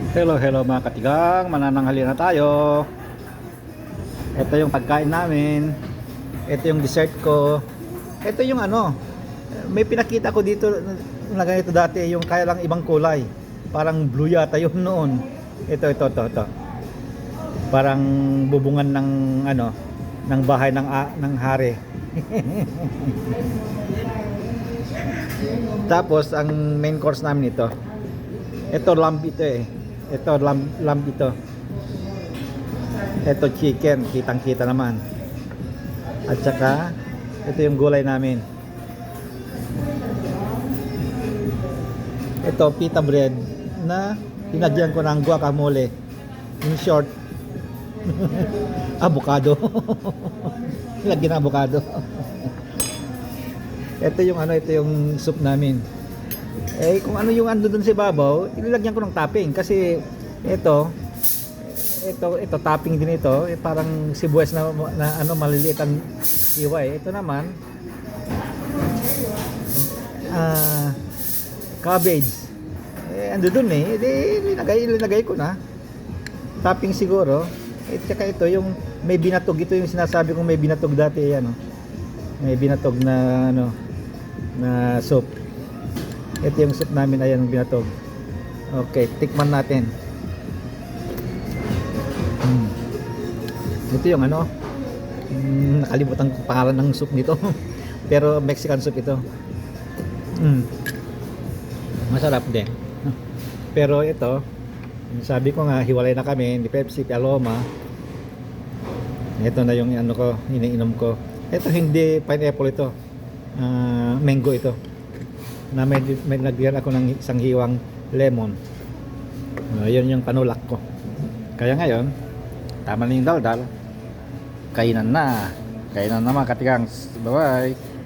Hello, hello mga katigang, manananghali na tayo. Ito yung pagkain namin. Ito yung dessert ko. Ito yung ano, may pinakita ko dito na ganito dati, yung kaya lang ibang kulay. Parang blue yata yun noon. Ito, ito, ito, ito. Parang bubungan ng ano, ng bahay ng a- ng hari. Tapos ang main course namin ito. Ito lamb ito eh. Ito lamb, lamb ito. Ito chicken, kitang-kita naman. At saka ito yung gulay namin. Ito pita bread na tinagyan ko ng guacamole. In short, avocado. Lagyan ng avocado. ito yung ano, ito yung soup namin. Eh kung ano yung ando dun sa ibabaw, ilalagyan ko ng topping kasi ito ito ito topping din ito, eh, parang sibuyas na, na ano maliliit ang iwa eh. Ito naman ah cabbage. Eh ando dun eh, di linagay linagay ko na. Topping siguro. Eh tsaka ito yung may binatog ito yung sinasabi kong may binatog dati ano. May binatog na ano na soup. Ito yung soup namin, ayan binatog. Okay, tikman natin. Hmm. Ito yung ano, hmm, nakalimutan ko pangalan ng soup nito. Pero Mexican soup ito. Hmm. Masarap din. Pero ito, sabi ko nga, hiwalay na kami, ni Pepsi, Paloma. Ito na yung ano ko, iniinom ko. Ito hindi pineapple ito. Ah, mango ito na may, may nagyan ako ng isang hiwang lemon. Uh, yun yung panulak ko. Kaya ngayon, tama na yung daldal. Kainan na. Kainan na mga katigang. Bye-bye.